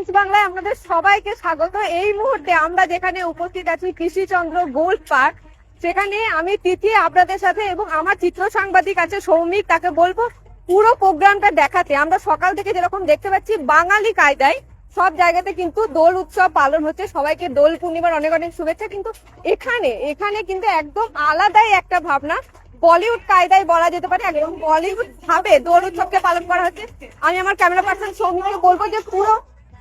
Times বাংলায় আপনাদের সবাইকে স্বাগত। এই মুহূর্তে আমরা যেখানে উপস্থিত আছি কৃষিচন্দ্র গোল্ড পার্ক। সেখানে আমি তিথি আপনাদের সাথে এবং আমার চিত্র সাংবাদিক আছে সৌমিক, তাকে বলব পুরো প্রোগ্রামটা দেখাতে। আমরা সকাল থেকে যেরকম দেখতে পাচ্ছি, বাঙালি কায়দায় সব জায়গাতে কিন্তু দোল উৎসব পালন হচ্ছে। সবাইকে দোল পূর্ণিমার অনেক অনেক শুভেচ্ছা। কিন্তু এখানে এখানে কিন্তু একদম আলাদাই একটা ভাবনা। বলিউড কায়দায় বলা যেতে পারে, একদম বলিউড ভাবে দোল উৎসবকে পালন করা হচ্ছে। আমি আমার ক্যামেরা পার্সন সৌমিককে বলব যে পুরো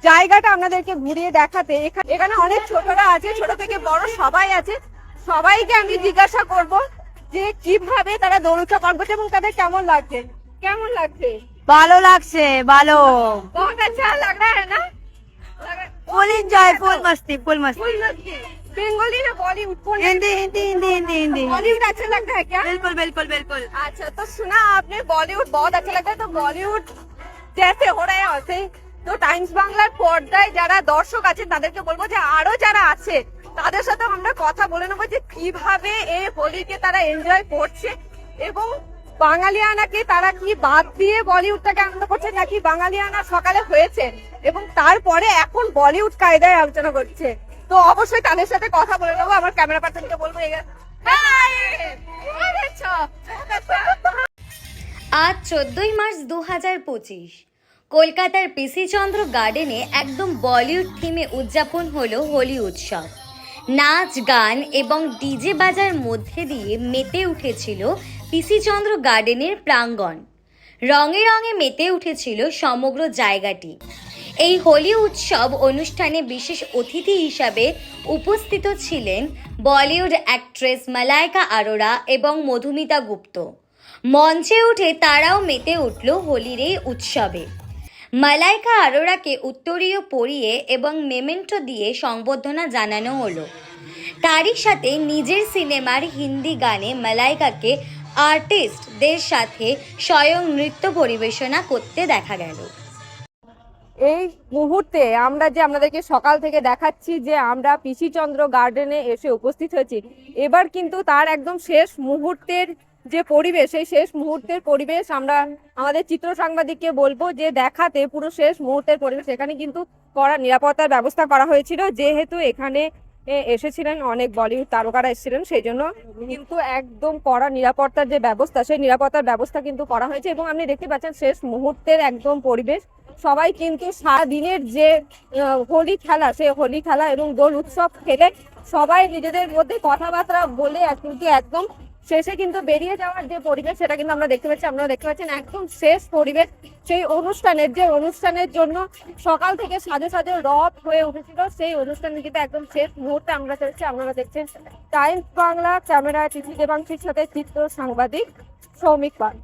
জায়গাটা আপনাদেরকে ঘুরিয়ে দেখাতে এখা- এখানে অনেক ছোটরা আছে ছোট থেকে বড় সবাই আছে সবাইকে আমি জিজ্ঞাসা করব যে কিভাবে তারা দোল উৎসব পালন করছে এবং তাদের কেমন লাগছে কেমন লাগছে ভালো লাগছে ভালো बहुत अच्छा लग रहा है ना ফুল এনজয় ফুল মস্তি ফুল মস্তি फुल मस्ती बंगाली ना Bollywood full Hindi Hindi Hindi Hindi Hindi Bollywood अच्छा लगता है क्या बिल्कुल बिल्कुल बिल्कुल अच्छा तो सुना आपने बॉलीवुड बहुत अच्छा लगता है तो बॉलीवुड जैसे हो रहा है वैसे তো টাইমস বাংলার পর্দায় যারা দর্শক আছে তাদেরকে বলব যে আরও যারা আছে তাদের সাথে আমরা কথা বলে নেব যে কীভাবে এই হোলিকে তারা এনজয় করছে এবং বাঙালিয়ানাকে তারা কি বাদ দিয়ে বলিউডটাকে আনন্দ করছে নাকি বাঙালিয়ানা সকালে হয়েছে এবং তারপরে এখন বলিউড কায়দায় আলোচনা করছে। তো অবশ্যই তাদের সাথে কথা বলে নেব, আমার ক্যামেরা পার্সনকে বলব। আজ চোদ্দই মার্চ দু হাজার পঁচিশ। কলকাতার পিসি চন্দ্র গার্ডেনে একদম বলিউড থিমে উদযাপন হলো হোলি উৎসব। নাচ, গান এবং ডিজে বাজার মধ্যে দিয়ে মেতে উঠেছিল পিসি চন্দ্র গার্ডেনের প্রাঙ্গণ। রঙে রঙে মেতে উঠেছিল সমগ্র জায়গাটি। এই হোলি উৎসব অনুষ্ঠানে বিশেষ অতিথি হিসাবে উপস্থিত ছিলেন বলিউড অ্যাক্ট্রেস মালাইকা আরোরা এবং মধুমিতা গুপ্ত। মঞ্চে উঠে তারাও মেতে উঠল হোলির এই উৎসবে। মালাইকা আরোরাকে উত্তরীয় পরিয়ে এবং মেমেন্টো দিয়ে সংবর্ধনা জানানো হলো। তারই সাথে নিজের সিনেমার হিন্দি গানে মালাইকাকে আর্টিস্টদের সাথে স্বয়ং নৃত্য পরিবেশনা করতে দেখা গেল। এই মুহূর্তে আমরা যে আপনাদেরকে সকাল থেকে দেখাচ্ছি যে আমরা পিসিচন্দ্র গার্ডেনে এসে উপস্থিত হয়েছি, এবার কিন্তু তার একদম শেষ মুহূর্তের যে পরিবেশ সেই শেষ মুহূর্তের পরিবেশ আমরা আমাদের চিত্র সাংবাদিককে বলব যে দেখাতে পুরো শেষ মুহূর্তের পরিবেশ। এখানে কিন্তু কড়া নিরাপত্তার ব্যবস্থা করা হয়েছিল। যেহেতু এখানে এসেছিলেন অনেক বলিউড তারকারা এসেছিলেন সেই জন্য কিন্তু একদম কড়া নিরাপত্তার যে ব্যবস্থা, সেই নিরাপত্তার ব্যবস্থা কিন্তু করা হয়েছে এবং আপনি দেখতে পাচ্ছেন শেষ মুহূর্তের একদম পরিবেশ। সবাই কিন্তু সারাদিনের যে হোলি খেলা সেই হোলি খেলা এবং দোল উৎসব খেলে সবাই নিজেদের মধ্যে কথাবার্তা বলে কিন্তু একদম শেষে কিন্তু বেরিয়ে যাওয়ার যে পরিবেশ, সেটা কিন্তু আমরা দেখতে পাচ্ছি, আপনারা দেখতে পাচ্ছেন একদম শেষ পরিবেশ। সেই অনুষ্ঠানের যে অনুষ্ঠানের জন্য সকাল থেকে সাজে সাজে রব হয়ে উঠেছিল, সেই অনুষ্ঠানের কিন্তু একদম শেষ মুহূর্তে আমরা চলছি। আপনারা দেখছেন টাইমস বাংলা ক্যামেরা চিঠি দেবাংশীর সাথে চিত্র সাংবাদিক সৌমিক পাল।